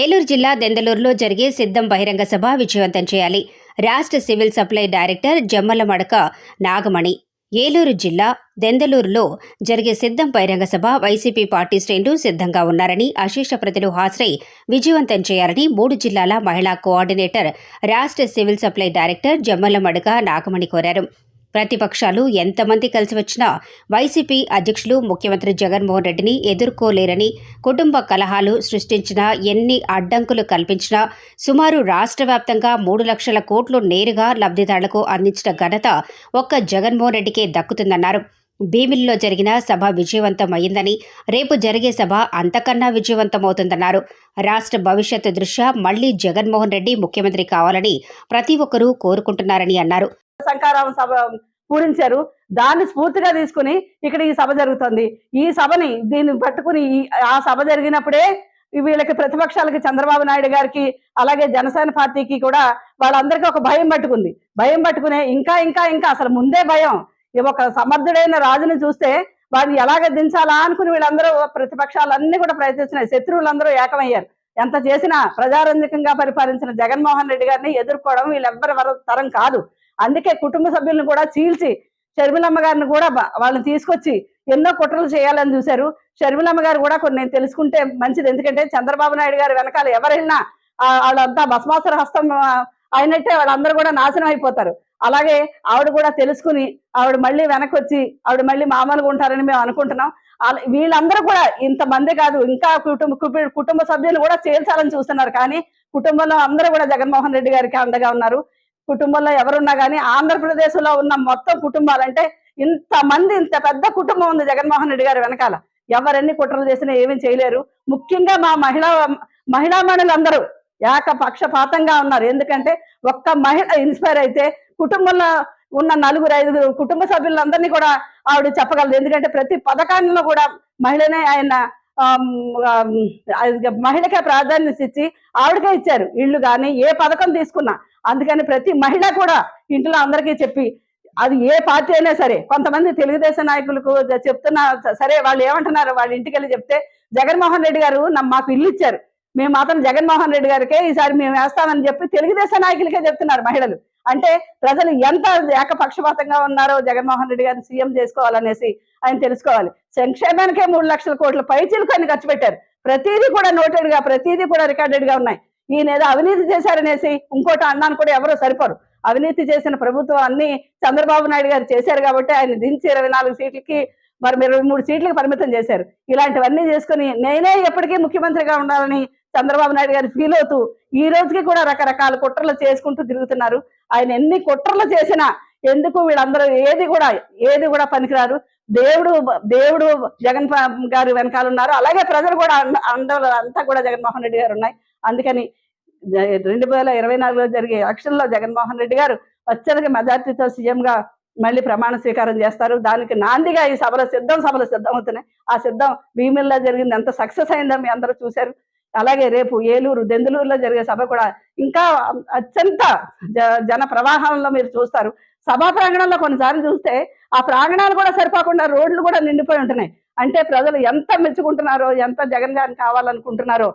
ఏలూరు జిల్లా దెందలూరులో జరిగే సిద్ధం బహిరంగ సభ విజయవంతం చేయాలి. రాష్ట్ర సివిల్ సప్లై డైరెక్టర్ జమ్మల మడక నాగమణి. ఏలూరు జిల్లా దెందలూరులో జరిగే సిద్ధం బహిరంగ సభ వైసీపీ పార్టీ శ్రేణులు సిద్ధంగా ఉన్నారని అశేష ప్రజలు హాజరై విజయవంతం చేయాలని మూడు జిల్లాల మహిళా కోఆర్డినేటర్ రాష్ట్ర సివిల్ సప్లై డైరెక్టర్ జమ్మల మడక నాగమణి కోరారు. ప్రతిపక్షాలు ఎంతమంది కలిసి వచ్చినా వైసీపీ అధ్యక్షులు ముఖ్యమంత్రి జగన్మోహన్ రెడ్డిని ఎదుర్కోలేరని కుటుంబ కలహాలు సృష్టించినా ఎన్ని అడ్డంకులు కల్పించినా సుమారు రాష్ట్ర వ్యాప్తంగా మూడు లక్షల కోట్లు నేరుగా లబ్ధిదారులకు అందించిన ఘనత ఒక్క జగన్మోహన్ రెడ్డికే దక్కుతుందన్నారు. భీమిలిలో జరిగిన సభ విజయవంతం అయిందని రేపు జరిగే సభ అంతకన్నా విజయవంతమవుతుందన్నారు. రాష్ట్ర భవిష్యత్తు దృష్ట్యా మళ్ళీ జగన్మోహన్ రెడ్డి ముఖ్యమంత్రి కావాలని ప్రతి ఒక్కరూ కోరుకుంటున్నారని అన్నారు. శంకారావం సభ పూరించారు. దాన్ని స్ఫూర్తిగా తీసుకుని ఇక్కడ ఈ సభ జరుగుతుంది. ఈ సభని దీన్ని పట్టుకుని ఆ సభ జరిగినప్పుడే వీళ్ళకి ప్రతిపక్షాలకి చంద్రబాబు నాయుడు గారికి అలాగే జనసేన పార్టీకి కూడా వాళ్ళందరికీ ఒక భయం పట్టుకుంది. భయం పట్టుకునే ఇంకా ఇంకా ఇంకా అసలు ముందే భయం. ఒక సమర్థుడైన రాజుని చూస్తే వాడిని ఎలాగ దించాలా అనుకుని వీళ్ళందరూ ప్రతిపక్షాలన్నీ కూడా ప్రయత్నిస్తున్నాయి. శత్రువులందరూ ఏకమయ్యారు. ఎంత చేసినా ప్రజారంజకంగా పరిపాలించిన జగన్మోహన్ రెడ్డి గారిని ఎదుర్కోవడం వీళ్ళెవ్వరి తరం కాదు. అందుకే కుటుంబ సభ్యులను కూడా చీల్చి షర్మిలమ్మ గారిని కూడా వాళ్ళని తీసుకొచ్చి ఎన్నో కుట్రలు చేయాలని చూశారు. షర్మిలమ్మ గారు కూడా కొన్ని నేను తెలుసుకుంటే మంచిది. ఎందుకంటే చంద్రబాబు నాయుడు గారు వెనకాల ఎవరైనా వాళ్ళంతా భస్మాసుర హస్తం అయినట్టే వాళ్ళందరూ కూడా నాశనం అయిపోతారు. అలాగే ఆవిడ కూడా తెలుసుకుని ఆవిడ మళ్ళీ వెనక్కి వచ్చి ఆవిడ మళ్ళీ మామూలుగా ఉంటారని మేము అనుకుంటున్నాం. అలా- వీళ్ళందరూ కూడా ఇంతమంది కాదు ఇంకా కుటుంబ కుటుంబ- సభ్యులు కూడా చేల్చాలని చూస్తున్నారు. కానీ కుటుంబంలో అందరూ కూడా జగన్మోహన్ రెడ్డి గారికి అండగా ఉన్నారు. కుటుంబంలో ఎవరున్నా కానీ ఆంధ్రప్రదేశ్లో ఉన్న మొత్తం కుటుంబాలంటే ఇంతమంది ఇంత పెద్ద కుటుంబం ఉంది జగన్మోహన్ రెడ్డి గారి వెనకాల. ఎవరెన్ని కుట్రలు చేసినా ఏమీ చేయలేరు. ముఖ్యంగా మా మహిళా మహిళా మణులందరూ ఏకపక్షపాతంగా ఉన్నారు. ఎందుకంటే ఒక్క మహిళ ఇన్స్పైర్ అయితే కుటుంబంలో ఉన్న నలుగురు ఐదుగురు కుటుంబ సభ్యులందరినీ కూడా ఆవిడ చెప్పగలదు. ఎందుకంటే ప్రతి పథకాల్లో కూడా మహిళనే ఆయన మహిళకే ప్రాధాన్యత ఇచ్చి ఆవిడకే ఇచ్చారు. ఇళ్ళు కానీ ఏ పథకం తీసుకున్నా. అందుకని ప్రతి మహిళ కూడా ఇంట్లో అందరికీ చెప్పి అది ఏ పార్టీ అయినా సరే కొంతమంది తెలుగుదేశం నాయకులకు చెప్తున్నా సరే వాళ్ళు ఏమంటున్నారు వాళ్ళ ఇంటికి వెళ్ళి చెప్తే జగన్మోహన్ రెడ్డి గారు మాకు ఇల్లు ఇచ్చారు. మేము మాత్రం జగన్మోహన్ రెడ్డి గారికే ఈసారి మేము వేస్తామని చెప్పి తెలుగుదేశం నాయకులకే చెప్తున్నారు మహిళలు. అంటే ప్రజలు ఎంత ఏకపక్షపాతంగా ఉన్నారో జగన్మోహన్ రెడ్డి గారిని సీఎం చేసుకోవాలనేసి ఆయన తెలుసుకోవాలి. సంక్షేమానికే మూడు లక్షల కోట్ల పైచీలకు ఆయన ఖర్చు పెట్టారు. ప్రతిదీ కూడా నోటెడ్గా ప్రతిదీ కూడా రికార్డెడ్గా ఉన్నాయి. ఈయన ఏదో అవినీతి చేశారనేసి ఇంకోటి అన్నాను కూడా ఎవరో సరిపోరు. అవినీతి చేసిన ప్రభుత్వం అన్ని చంద్రబాబు నాయుడు గారు చేశారు కాబట్టి ఆయన దించి ఇరవై నాలుగు సీట్లకి మరి ఇరవై మూడు సీట్లకు పరిమితం చేశారు. ఇలాంటివన్నీ చేసుకుని నేనే ఎప్పటికీ ముఖ్యమంత్రిగా ఉండాలని చంద్రబాబు నాయుడు గారు ఫీల్ అవుతూ ఈ రోజుకి కూడా రకరకాల కుట్రలు చేసుకుంటూ తిరుగుతున్నారు. ఆయన ఎన్ని కుట్రలు చేసినా ఎందుకు వీళ్ళందరూ ఏది కూడా ఏది కూడా పనికిరారు. దేవుడు దేవుడు జగన్ గారు వెనకాల ఉన్నారు. అలాగే ప్రజలు కూడా అందరూ అంతా కూడా జగన్మోహన్ రెడ్డి గారు ఉన్నాయి. అందుకని రెండు వేల ఇరవై నాలుగులో జరిగే ఎలక్షన్లో జగన్మోహన్ రెడ్డి గారు అత్యధిక మెజార్టీతో సీఎంగా మళ్ళీ ప్రమాణ స్వీకారం చేస్తారు. దానికి నాందిగా ఈ సభలో సిద్ధం సభలు సిద్ధం అవుతున్నాయి ఆ సిద్ధం భీమిల్లో జరిగింది. ఎంత సక్సెస్ అయిందో మీ అందరూ చూశారు. అలాగే రేపు ఏలూరు దెందులూరులో జరిగే సభ కూడా ఇంకా అత్యంత జ- జన ప్రవాహంలో మీరు చూస్తారు. సభా ప్రాంగణంలో కొన్నిసార్లు చూస్తే ఆ ప్రాంగణాలు కూడా సరిపోకుండా రోడ్లు కూడా నిండిపోయి ఉంటున్నాయి. అంటే ప్రజలు ఎంత మెచ్చుకుంటున్నారో ఎంత జగన్ గారిని కావాలనుకుంటున్నారో